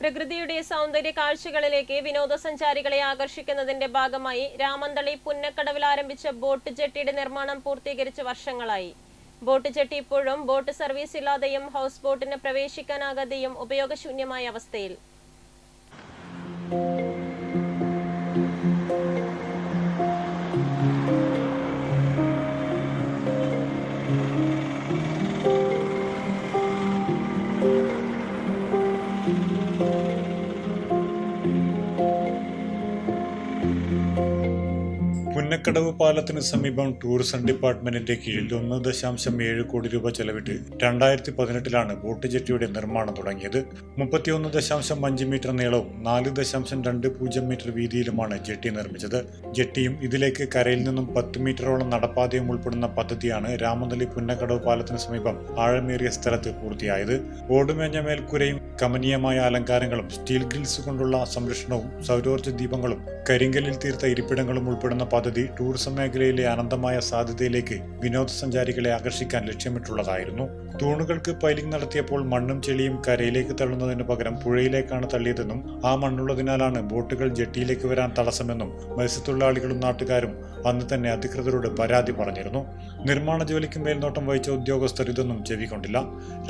പ്രകൃതിയുടെ സൗന്ദര്യ കാഴ്ചകളിലേക്ക് വിനോദസഞ്ചാരികളെ ആകർഷിക്കുന്നതിന്റെ ഭാഗമായി രാമന്തളി പുന്നക്കടവിൽ ആരംഭിച്ച ബോട്ട് ജെട്ടിയുടെ നിർമ്മാണം പൂർത്തീകരിച്ച് വർഷങ്ങളായി. ബോട്ട് ജെട്ടി ഇപ്പോഴും ബോട്ട് സർവീസ് ഇല്ലാതെയും ഹൗസ് ബോട്ടിന് പ്രവേശിക്കാനാകാതെയും ഉപയോഗശൂന്യമായ അവസ്ഥയിൽ. പുന്നക്കടവ് പാലത്തിന് സമീപം ടൂറിസം ഡിപ്പാർട്ട്മെന്റിന്റെ കീഴിൽ ഒന്ന് ദശാംശം ഏഴ് കോടി രൂപ ചെലവിട്ട് രണ്ടായിരത്തി പതിനെട്ടിലാണ് ബോട്ട് ജെട്ടിയുടെ നിർമ്മാണം തുടങ്ങിയത്. മുപ്പത്തിയൊന്ന് ദശാംശം അഞ്ച് മീറ്റർ നീളവും നാല് ദശാംശം രണ്ട് പൂജ്യം മീറ്റർ വീതിയിലുമാണ് ജെട്ടി നിർമ്മിച്ചത്. ജെട്ടിയും ഇതിലേക്ക് കരയിൽ നിന്നും പത്ത് മീറ്ററോളം നടപ്പാതയും ഉൾപ്പെടുന്ന പദ്ധതിയാണ് രാമനല്ലി പുന്നക്കടവ് പാലത്തിന് സമീപം ആഴമേറിയ സ്ഥലത്ത് പൂർത്തിയായത്. ഓടുമേഞ്ഞ മേൽക്കൂരയും കമനീയമായ അലങ്കാരങ്ങളും സ്റ്റീൽ ഗ്രിൽസ് കൊണ്ടുള്ള സംരക്ഷണവും സൗരോർജ ദീപങ്ങളും കരിങ്കലിൽ തീർത്ത ഇരിപ്പിടങ്ങളും ഉൾപ്പെടുന്ന പദ്ധതി ടൂറിസം മേഖലയിലെ അനന്തമായ സാധ്യതയിലേക്ക് വിനോദസഞ്ചാരികളെ ആകർഷിക്കാൻ ലക്ഷ്യമിട്ടുള്ളതായിരുന്നു. തൂണുകൾക്ക് പൈലിംഗ് നടത്തിയപ്പോൾ മണ്ണും ചെളിയും കരയിലേക്ക് തള്ളുന്നതിന് പകരം പുഴയിലേക്കാണ് തള്ളിയതെന്നും ആ മണ്ണുള്ളതിനാലാണ് ബോട്ടുകൾ ജെട്ടിയിലേക്ക് വരാൻ തടസ്സമെന്നും മത്സ്യത്തൊഴിലാളികളും നാട്ടുകാരും അന്ന് തന്നെ അധികൃതരോട് പരാതി പറഞ്ഞിരുന്നു. നിർമ്മാണ ജോലിക്ക് മേൽനോട്ടം വഹിച്ച ഉദ്യോഗസ്ഥർ ഇതൊന്നും ചെവിക്കൊണ്ടില്ല.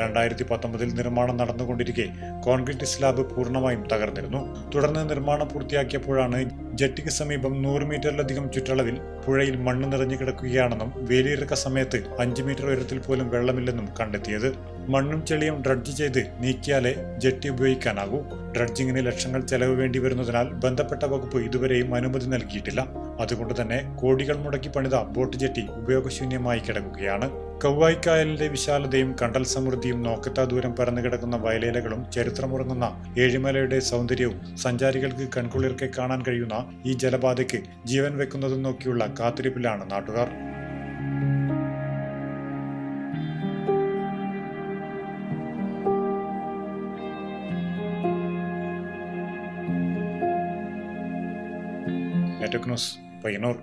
രണ്ടായിരത്തി പത്തൊമ്പതിൽ നിർമ്മാണം നടന്നുകൊണ്ടിരിക്കെ കോൺക്രീറ്റ് സ്ലാബ് പൂർണമായും തകർന്നിരുന്നു. തുടർന്ന് നിർമ്മാണം പൂർത്തിയാക്കിയപ്പോഴാണ് ജെട്ടിക്ക് സമീപം നൂറ് മീറ്ററിലധികം ചുറ്റളവിൽ പുഴയിൽ മണ്ണ് നിറഞ്ഞു കിടക്കുകയാണെന്നും വേലിയിറക്ക സമയത്ത് അഞ്ച് മീറ്റർ ഉയരത്തിൽ പോലും വെള്ളമില്ലെന്നും കണ്ടെത്തിയത്. മണ്ണും ചെളിയും ഡ്രഡ്ജ് ചെയ്ത് നീക്കിയാലേ ജെട്ടി ഉപയോഗിക്കാനാകൂ. ഡ്രഡ്ജിങ്ങിന് ലക്ഷങ്ങൾ ചെലവ് വേണ്ടി വരുന്നതിനാൽ ബന്ധപ്പെട്ട വകുപ്പ് ഇതുവരെയും അനുമതി നൽകിയിട്ടില്ല. അതുകൊണ്ട് തന്നെ കോടികൾ മുടക്കി പണിത ബോട്ട് ജെട്ടി ഉപയോഗശൂന്യമായി കിടക്കുകയാണ്. കൗവായിക്കായലിന്റെ വിശാലതയും കണ്ടൽ സമൃദ്ധിയും നോക്കത്താ ദൂരം പരന്നു കിടക്കുന്ന വയലേലകളും ചരിത്രമുറങ്ങുന്ന ഏഴിമലയുടെ സൗന്ദര്യവും സഞ്ചാരികൾക്ക് കൺകുളിർക്കെ കാണാൻ കഴിയുന്ന ഈ ജലപാതയ്ക്ക് ജീവൻ വെക്കുന്നതും നോക്കിയുള്ള കാത്തിരിപ്പിലാണ് നാട്ടുകാർ. Network news Payyanur